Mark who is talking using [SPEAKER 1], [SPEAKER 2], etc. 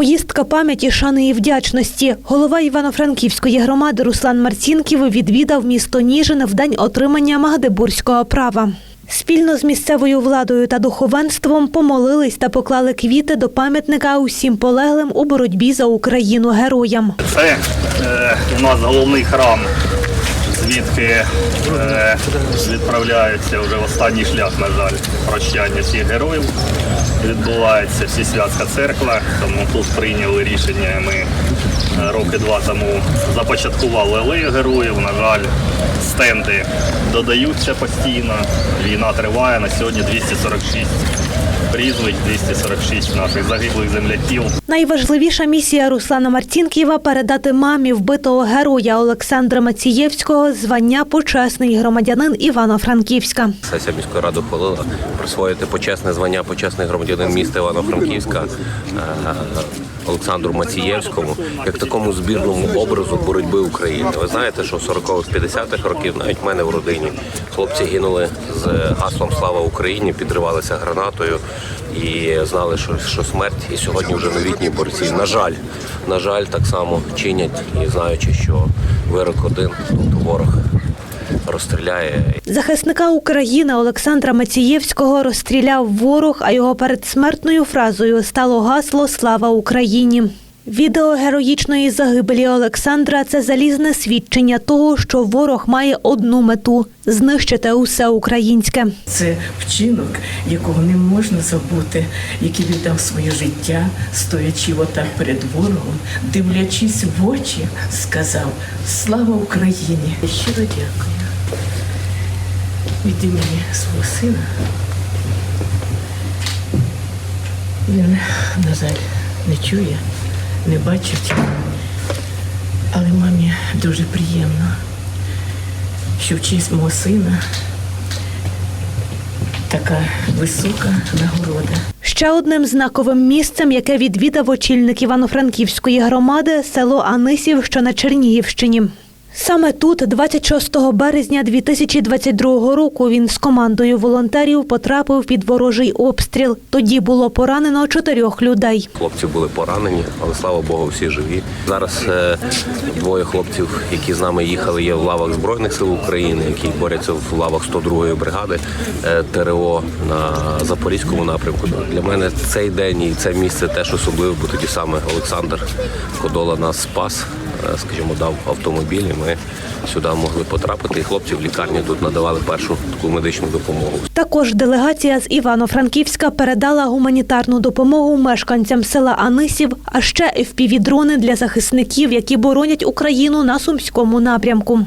[SPEAKER 1] Поїздка пам'яті, шани і вдячності. Голова Івано-Франківської громади Руслан Марцінків відвідав місто Ніжин в день отримання Магдебурзького права. Спільно з місцевою владою та духовенством помолились та поклали квіти до пам'ятника усім полеглим у боротьбі за Україну героям.
[SPEAKER 2] Це е, у нас головний храм, звідки е, відправляється вже в останній шлях, на жаль, прощання всіх героїв. Відбувається всесвятська церква, тому тут прийняли рішення. Ми е, роки два тому започаткували алею героїв. На жаль, стенди додаються постійно. Війна триває. На сьогодні 246 прізвищ, 246 наших загиблих земляків.
[SPEAKER 1] Найважливіша місія Руслана Марцінківа передати мамі вбитого героя Олександра Мацієвського звання почесний громадянин Івано-Франківська.
[SPEAKER 3] Сесія міської ради ухвалила присвоїти почесне звання почесний громадянин міста Івано-Франківська е, Олександру Мацієвському як такому збірному образу боротьби України. Ви знаєте, що в 40-х, 50-х років навіть в мене в родині хлопці гинули з гаслом Слава Україні, підривалися гранатою і знали, що, що смерть і сьогодні вже новітні борці. На жаль, на жаль, так само чинять і знаючи, що вирок один, тобто ворог розстріляє
[SPEAKER 1] Захисника України Олександра Мацієвського розстріляв ворог, а його передсмертною фразою стало гасло Слава Україні. Відео героїчної загибелі Олександра це залізне свідчення того, що ворог має одну мету знищити усе українське.
[SPEAKER 4] Це вчинок, якого не можна забути, який віддав своє життя, стоячи отак перед ворогом, дивлячись в очі, сказав Слава Україні! Щиро дякую від імені свого сина. Він, на жаль, не чує, не бачить, але мамі дуже приємно, що в честь мого сина така висока нагорода.
[SPEAKER 1] Ще одним знаковим місцем, яке відвідав очільник Івано-Франківської громади, село Анисів, що на Чернігівщині. Саме тут, 26 березня 2022 року, він з командою волонтерів потрапив під ворожий обстріл. Тоді було поранено чотирьох людей.
[SPEAKER 3] Хлопці були поранені, але слава Богу, всі живі. Зараз е, двоє хлопців, які з нами їхали, є в лавах Збройних сил України, які борються в лавах 102-ї бригади е, ТРО на Запорізькому напрямку. Для мене цей день і це місце теж особливе, бо тоді саме Олександр Кодола нас спас, е, скажімо, дав автомобіль. Ми сюди могли потрапити. І хлопці в лікарні тут надавали першу таку медичну допомогу.
[SPEAKER 1] Також делегація з Івано-Франківська передала гуманітарну допомогу мешканцям села Анисів, а ще FPV-дрони для захисників, які боронять Україну на сумському напрямку.